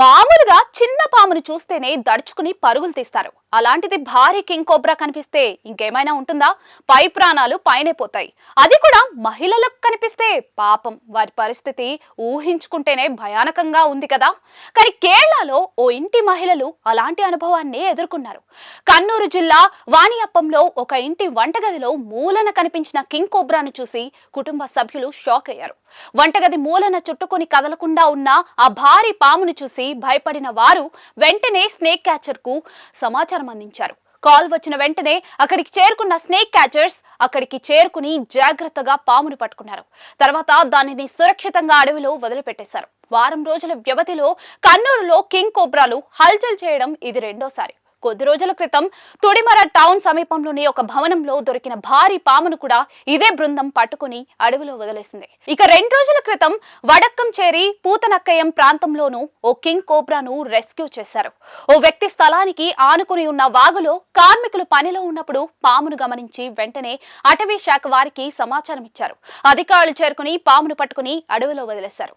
మామూలుగా చిన్న పామును చూస్తేనే దడుచుకుని పరుగులు తీస్తారు. అలాంటిది భారీ కింగ్ కోబ్రా కనిపిస్తే ఇంకేమైనా ఉంటుందా? పై ప్రాణాలు పైనే పోతాయి. అది కూడా మహిళలకు కనిపిస్తే పాపం. వారి పరిస్థితి ఊహించుకుంటేనే భయానకంగా ఉంది కదా? కానీ కేరళలో ఓ ఇంటి మహిళలు అలాంటి అనుభవాన్ని ఎదుర్కొన్నారు. కన్నూరు జిల్లా వాణియప్పంలో ఒక ఇంటి వంటగదిలో మూలన కనిపించిన కింగ్ కోబ్రాను చూసి కుటుంబ సభ్యులు షాక్ అయ్యారు. వంటగది మూలన చుట్టుకొని కదలకుండా ఉన్న ఆ భారీ పామును చూసి భయపడిన వారు వెంటనే స్నేక్ క్యాచర్కు సమాచారం అందించారు. కాల్ వచ్చిన వెంటనే అక్కడికి చేరుకున్న స్నేక్ క్యాచర్స్ అక్కడికి చేరుకుని జాగ్రత్తగా పామును పట్టుకున్నారు. తర్వాత దానిని సురక్షితంగా అడవిలో వదిలిపెట్టేశారు. వారం రోజుల వ్యవధిలో కన్నూరులో కింగ్ కోబ్రాలు హల్చల్ చేయడం ఇది రెండోసారి. కొద్ది రోజుల క్రితం తుడిమర టౌన్ సమీపంలోని ఒక భవనంలో దొరికిన భారీ పామును కూడా ఇదే బృందం పట్టుకుని అడవిలో వదిలేసింది. ఇక రెండు రోజుల క్రితం వడక్కం చేరి పూతనక్కయం ప్రాంతంలోనూ ఓ కింగ్ కోబ్రాను రెస్క్యూ చేశారు. ఓ వ్యక్తి స్థలానికి ఆనుకుని ఉన్న వాగులో కార్మికులు పనిలో ఉన్నప్పుడు పామును గమనించి వెంటనే అటవీ శాఖ వారికి సమాచారం ఇచ్చారు అధికారులు చేరుకుని పామును పట్టుకుని అడవిలో వదిలేశారు.